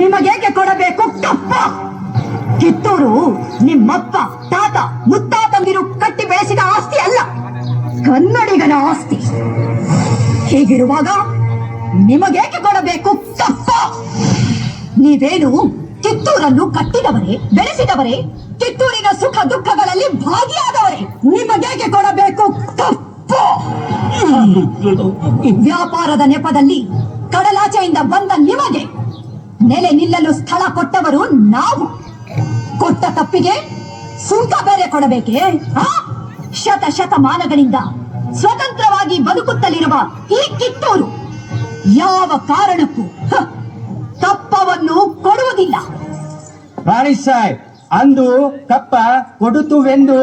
ನಿಮಗೇಕೆ ಕೊಡಬೇಕು? ಕಪ್ಪ! ಕಿತ್ತೂರು ನಿಮ್ಮಪ್ಪ ತಾತ ಮುತ್ತಾತಂದಿರು ಕಟ್ಟಿ ಬೆಳೆಸಿದ ಆಸ್ತಿ ಅಲ್ಲ. ಕನ್ನಡಿಗನ ಆಸ್ತಿ. ಹೀಗಿರುವಾಗ ನಿಮಗೇಕೆ ಕೊಡಬೇಕು? ಕಪ್ಪ! ನೀವೇನು ಕಿತ್ತೂರನ್ನು ಕಟ್ಟಿದವರೇ ಬೆಳೆಸಿದವರೇ ಕಿತ್ತೂರಿನ ಸುಖ ದುಃಖಗಳಲ್ಲಿ ಭಾಗಿಯಾದವರೇ ನಿಮಗೇಕೆ ಕೊಡಬೇಕು? ಕಪ್ಪು! ವ್ಯಾಪಾರದ ನೆಪದಲ್ಲಿ ಕಡಲಾಚೆಯಿಂದ ಬಂದ ನಿಮಗೆ ನೆಲೆ ನಿಲ್ಲಲು ಸ್ಥಳ ಕೊಟ್ಟವರು ನಾವು. ಕೊಟ್ಟ ತಪ್ಪಿಗೆ ಸುಂಕ ಬೇರೆ ಕೊಡಬೇಕೆ? ಶತ ಶತಮಾನಗಳಿಂದ ಸ್ವತಂತ್ರವಾಗಿ ಬದುಕುತ್ತಲಿರುವ ಈ ಕಿತ್ತೂರು ಯಾವ ಕಾರಣಕ್ಕೂ ಕಪ್ಪವನ್ನು ಕೊಡುವುದಿಲ್ಲ. ಸಾಹೇಬ್, ಅಂದು ಕಪ್ಪ ಕೊಡುತ್ತುವೆಂದು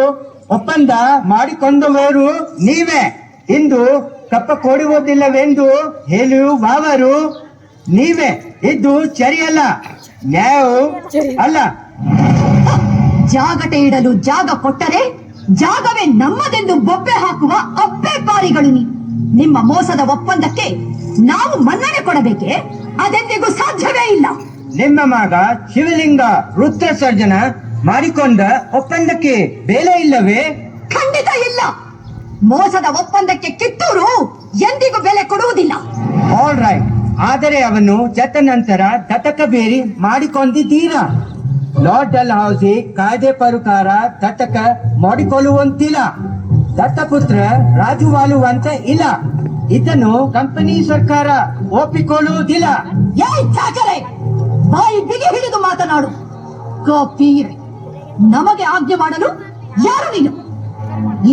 ಒಪ್ಪಂದ ಮಾಡಿಕೊಂಡವರು ನೀವೇ. ಇಂದು ಕಪ್ಪ ಕೊಡುವುದಿಲ್ಲವೆಂದು ಹೇಳುವವರು ನೀವೇ ಇದು ಸರಿಯಲ್ಲ ನಾವು ಅಲ್ಲ. ಜಾಗಟೆ ಇಡಲು ಜಾಗ ಕೊಟ್ಟರೆ ಜಾಗವೇ ನಮ್ಮದೆಂದು ಬೊಬ್ಬೆ ಹಾಕುವ ಅಪ್ಪೆ ಪಾರಿಗಳು ನಿಮ್ಮ ಮೋಸದ ಒಪ್ಪಂದಕ್ಕೆ ನಾವು ಮನ್ನಣೆ ಕೊಡಬೇಕೆ? ಅದೆಂದಿಗೂ ಸಾಧ್ಯವೇ ಇಲ್ಲ. ನಿಮ್ಮ ಮಗ ಶಿವಲಿಂಗ ವೃತ್ತ ಸರ್ಜನ ಮಾಡಿಕೊಂಡ ಒಪ್ಪಂದಕ್ಕೆ ಬೆಲೆ ಇಲ್ಲವೇ? ಖಂಡಿತ ಇಲ್ಲ. ಮೋಸದ ಒಪ್ಪಂದಕ್ಕೆ ಕಿತ್ತೂರು ಎಂದಿಗೂ ಬೆಲೆ ಕೊಡುವುದಿಲ್ಲ. ಆಲ್ ರೈಟ್ ಆದರೆ ಅವನು ಚತ್ತ ನಂತರ ದತಕ ಬೇರಿ ಮಾಡಿಕೊಂಡಿದ್ದೀರ ಲಾರ್ಡ್ ಡಲ್ ಹೌಸಿ ಕಾಯ್ದೆ ಪ್ರಕಾರ ದತ್ತಕ ಮಾಡಿಕೊಳ್ಳುವಂತಿಲ್ಲ. ದತ್ತಪುತ್ರ ರಾಜುವಾಲುವಂತ ಇಲ್ಲ. ಇದನ್ನು ಕಂಪನಿ ಸರ್ಕಾರ ಒಪ್ಪಿಕೊಳ್ಳುವುದಿಲ್ಲ. ಬಾಯಿ ಬಿಗಿ ಹಿಡಿದು ಮಾತನಾಡು. ನಮಗೆ ಆಜ್ಞೆ ಮಾಡಲು ಯಾರು ನೀನು?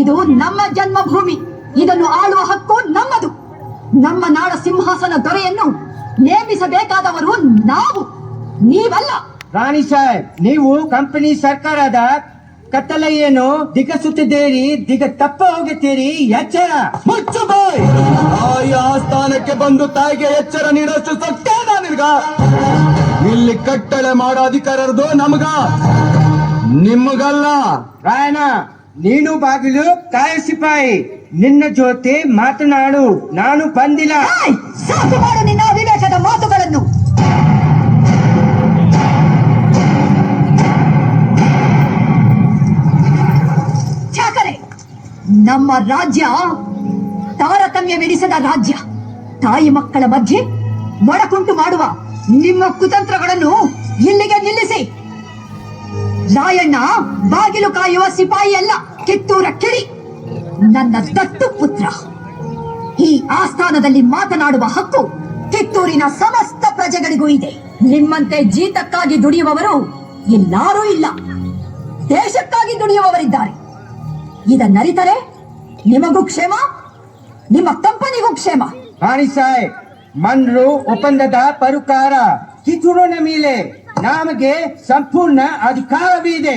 ಇದು ನಮ್ಮ ಜನ್ಮಭೂಮಿ. ಇದನ್ನು ಆಳುವ ಹಕ್ಕು ನಮ್ಮದು. ನಮ್ಮ ನಾಡ ಸಿಂಹಾಸನ ದೊರೆಯನ್ನು ನೇಮಿಸಬೇಕಾದವರು ನಾವು ನೀವಲ್ಲ. ರಾಣಿ ಸಾಹೇಬ್ ನೀವು ಕಂಪನಿ ಸರ್ಕಾರದ ಕತ್ತಲೆಯನ್ನು ದಿಗಸುತ್ತಿದ್ದೀರಿ ದಿಗ ತಪ್ಪ ಹೋಗುತ್ತೀರಿ ಎಚ್ಚರ. ಮುಚ್ಚು ಬಾಯ್. ತಾಯಿ ಆಸ್ಥಾನಕ್ಕೆ ಬಂದು ತಾಯಿಗೆ ಎಚ್ಚರ ನೀಡಷ್ಟು ಸತ್ಯನ ನಿನ್ಗ? ಇಲ್ಲಿ ಕಟ್ಟಳೆ ಮಾಡೋ ಅಧಿಕಾರದ್ದು ನಮಗ. ನಿಮಗಲ್ಲ. ರಾಯಣ ನೀನು ಬಾಗಿಲು ಕಾಯ ಸಿಪಾಯಿ ನಿನ್ನ ಜೊತೆ ಮಾತನಾಡು ನಾನು ಬಂದಿಲ್ಲ. ನಮ್ಮ ರಾಜ್ಯ ತಾರತಮ್ಯವೆನಿಸದ ರಾಜ್ಯ. ತಾಯಿ ಮಕ್ಕಳ ಮಧ್ಯೆ ಮೊಡಕುಂಟು ಮಾಡುವ ನಿಮ್ಮ ಕುತಂತ್ರಗಳನ್ನು ಇಲ್ಲಿಗೆ ನಿಲ್ಲಿಸಿ. ರಾಯಣ್ಣ, ಬಾಗಿಲು ಕಾಯುವ ಸಿಪಾಯಿ ಅಲ್ಲ ಕಿತ್ತೂರ ಕಿಡಿ ನನ್ನ ದತ್ತು ಪುತ್ರ. ಈ ಆಸ್ಥಾನದಲ್ಲಿ ಮಾತನಾಡುವ ಹಕ್ಕು ಕಿತ್ತೂರಿನ ಸಮಸ್ತ ಪ್ರಜೆಗಳಿಗೂ ಇದೆ. ನಿಮ್ಮಂತೆ ಜೀತಕ್ಕಾಗಿ ದುಡಿಯುವವರು ಎಲ್ಲಾರೂ ಇಲ್ಲ. ದೇಶಕ್ಕಾಗಿ ದುಡಿಯುವವರಿದ್ದಾರೆ. ಇದನ್ನರಿತರೆ ನಿಮಗೂ ಕ್ಷೇಮ? ನಿಮ್ಮ ಕಂಪನಿಗೂ ಕ್ಷೇಮ? ರಾಣಿ ಸಾಹೇಬ್ ಮನ್ರು ಒಪ್ಪಂದದ ಪರುಕಾರ ಕಿತ್ತೂರಿನ ಮೇಲೆ ನಮಗೆ ಸಂಪೂರ್ಣ ಅಧಿಕಾರವಿದೆ!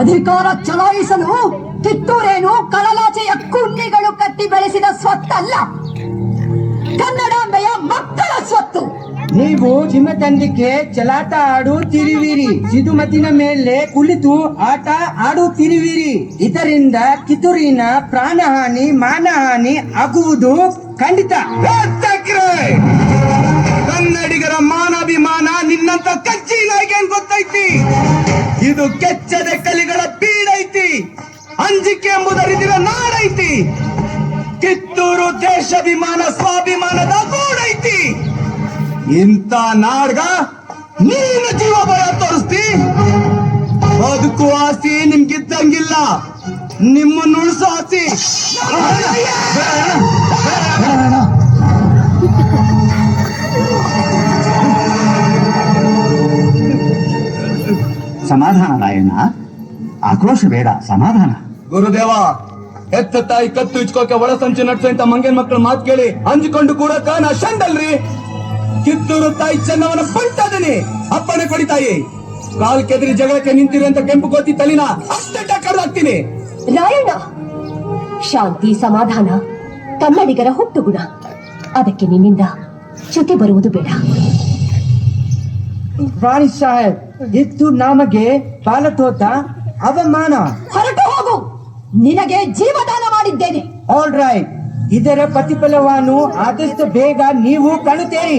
ಅಧಿಕಾರ ಚಲಾಯಿಸಲು ಕಿತ್ತೂರೇನು ಕಡಲಾಚೆಯ ಕುಂಡಿಗಳು ಕಟ್ಟಿ ಬೆಳೆಸಿದ ಸ್ವತ್ತಲ್ಲ? ಕನ್ನಡಾಂಬೆಯ ಸ್ವತ್ತು ನೀವು ತಂದಿಕೆ ಚಲಾತ ಚಲಾಟ ಆಡುತ್ತಿರುವಿರಿ ಸಿದುಮತಿನ ಮೇಲೆ ಕುಳಿತು ಆಟ ಆಡುತ್ತಿರುವಿರಿ. ಇದರಿಂದ ಕಿತ್ತೂರಿನ ಪ್ರಾಣಹಾನಿ, ಮಾನಹಾನಿ ಆಗುವುದು ಖಂಡಿತ! ಕನ್ನಡಿಗರ ಮಾನಾಭಿಮಾನ ನಿನ್ನಂತ ಕಚ್ಚಿ ನಾಯಿಗೆ ಗೊತ್ತೈತಿ. ಇದು ಕೆಚ್ಚದ ಕಲಿಗಳ ಬೀಡೈತಿ ಅಂಜಿಕೆ ಎಂಬುದರಿದಿರ ನಾಡೈತಿ. ಕಿತ್ತೂರು ದೇಶಾಭಿಮಾನ, ಸ್ವಾಭಿಮಾನದ ಗೂಡೈತಿ. ಇಂಥ ನಾಡ್ಗ ನೀನು ಜೀವ ಭಯ ತೋರಿಸ್ತಿ? ಬದುಕು ಆಸ್ತಿ ನಿಮ್ಗಿದ್ದಂಗಿಲ್ಲ. ನಿಮ್ಮನ್ನು ಉಳಿಸೋ ಆಸ್ತಿ. ಸಮಾಧಾನ ರಾಯಣ್ಣ ಆಕ್ರೋಶ ಬೇಡ, ಸಮಾಧಾನ. ಗುರುದೇವ, ಎತ್ತ ತಾಯಿ ಕತ್ತು ಇಚ್ಕೋಕೆ ಒಳ ಸಂಚು ನಡ್ಸೋ ಇಂತ ಮಂಗೇನ್ ಮಕ್ಕಳ ಮಾತು ಕೇಳಿ ಅಂಜಿಕೊಂಡು ಕೂಡ ಕಾಣ, ಶಂಡಲ್ರಿ. ಕಿತ್ತೂರು ತಾಯಿ ಚೆನ್ನವನ ಬಂಟದನಿ ಅಪ್ಪಣೆ ಕೊಡಿ ತಾಯಿ. ಕಾಲ್ ಕೆದರಿ ಜಗಳಕ್ಕೆ ನಿಂತಿರು ಅಂತ ಕೆಂಪು ಕೋತಿ ತಲಿನ ಅಷ್ಟೇ ಕಡ್ದಾಕ್ತೀನಿ ರಾಯಣ್ಣ ಶಾಂತಿ ಸಮಾಧಾನ ಕನ್ನಡಿಗರ ಹುಟ್ಟುಗುಣ. ಅದಕ್ಕೆ ನಿನ್ನಿಂದ ಚ್ಯುತಿ ಬರುವುದು ಬೇಡ. ರಾಣಿ ಸಾಹೇಬ್ ಇತ್ತು ನಮಗೆ ಬಾಲತೋತ ಅವಮಾನ. ಹೊರಟು ಹೋಗು. ನಿನಗೆ ಜೀವದಾನ ಮಾಡಿದ್ದೇನೆ. ಆಲ್ ರೈಟ್ ಇದರ ಪ್ರತಿಫಲವನ್ನು ಆದಷ್ಟು ಬೇಗ ನೀವು ಕಾಣುತ್ತೇರಿ.